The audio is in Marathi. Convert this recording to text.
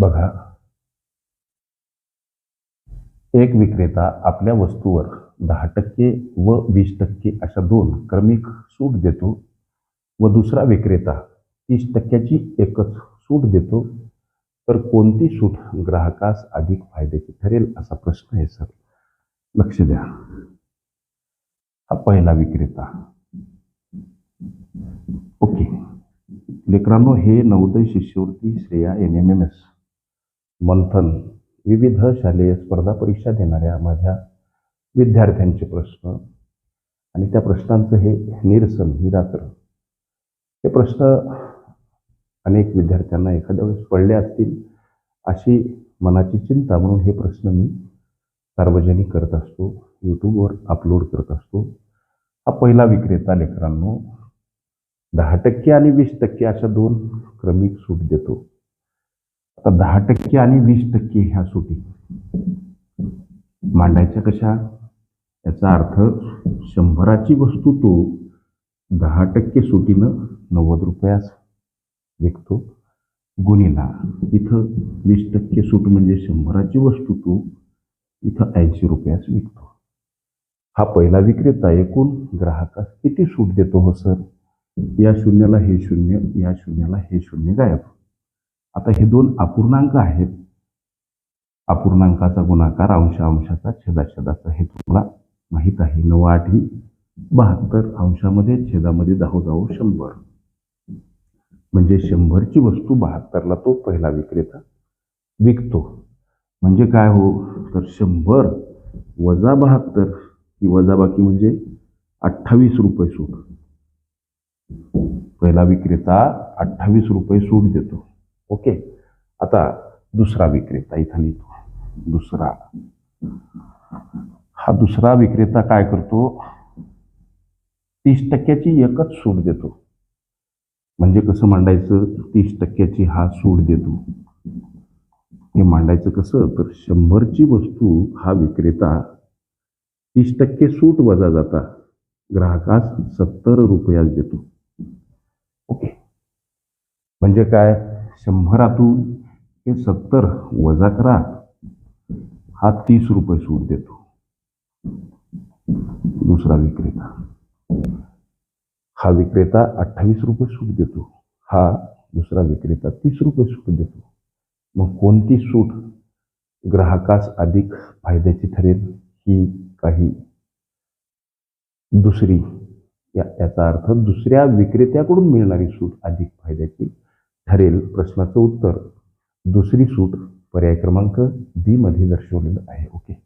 बघा. एक विक्रेता आपल्या वस्तूवर दहा टक्के व वीस टक्के अशा दोन क्रमिक सूट देतो व दुसरा विक्रेता तीस टक्क्याची एकच सूट देतो तर कोणती सूट ग्राहकास अधिक फायद्याची ठरेल असा प्रश्न आहे सर? लक्ष द्या. हा पहिला विक्रेता. ओके. लेकरांनो हे नवोदय शिष्यवृत्ती Shreya N M M S Manthan विविध शालेय स्पर्धा परीक्षा देणाऱ्या माझ्या विद्यार्थ्यांचे प्रश्न आणि त्या प्रश्नांचं हे निरसन निरात्र हे प्रश्न अनेक विद्यार्थ्यांना एखाद्या वेळेस पडले असतील अशी मनाची चिंता म्हणून हे प्रश्न मी सार्वजनिक करत असतो यूट्यूबवर अपलोड करत असतो. हा पहिला विक्रेता लेकरांनो दहा टक्के आणि वीस टक्के अशा दोन क्रमिक सूट देतो. आता दहा टक्के आणि वीस टक्के ह्या सुटी. मांडायच्या कशा? याचा अर्थ शंभराची वस्तू तो दहा टक्के सुटीनं नव्वद रुपयास विकतो. गुन्हेला इथं वीस टक्के सूट म्हणजे शंभराची वस्तू तो इथं ऐंशी रुपयास विकतो. हा पहिला विक्रेता एकूण ग्राहकास किती सूट देतो हो सर? या शून्याला हे शून्य या शून्याला हे शून्य गायब. आता हे दोन अपूर्णांक आहेत. अपूर्णांकाचा गुणाकार अंश अंशाचा छेदा छेदाचा हे तुम्हाला माहीत आहे. नऊ आठी बहात्तर अंशामध्ये छेदामध्ये दहा जाऊ शंभर. म्हणजे शंभरची वस्तू बहात्तरला तो पहिला विक्रेता विकतो. म्हणजे काय हो? तर शंभर वजा बहात्तर ही वजाबाकी म्हणजे अठ्ठावीस रुपये सूट. पहिला विक्रेता अठ्ठावीस रुपये सूट देतो. ओके? आता दुसरा विक्रेता इथं लिहितो दुसरा. हा दुसरा विक्रेता काय करतो? तीस टक्क्याची एकच सूट देतो. म्हणजे कसं मांडायचं? तीस टक्क्याची हा सूट देतो. हे मांडायचं कसं? तर शंभरची वस्तू हा विक्रेता तीस टक्के सूट वजा जाता. ग्राहकास सत्तर रुपयास देतो. ओके? म्हणजे काय? शंभरातून हे सत्तर वजा करा. हा तीस रुपये सूट देतो. दुसरा विक्रेता. हा विक्रेता अठ्ठावीस रुपये सूट देतो. हा दुसरा विक्रेता तीस रुपये सूट देतो. मग कोणती सूट ग्राहकास अधिक फायद्याची ठरेल ही काही दुसरी या याचा अर्थ दुसऱ्या विक्रेत्याकडून मिळणारी सूट अधिक फायद्याची ठरेल प्रश्नाचं उत्तर. दुसरी सूट पर्याय क्रमांक बी मध्ये दर्शवलेलं आहे. ओके.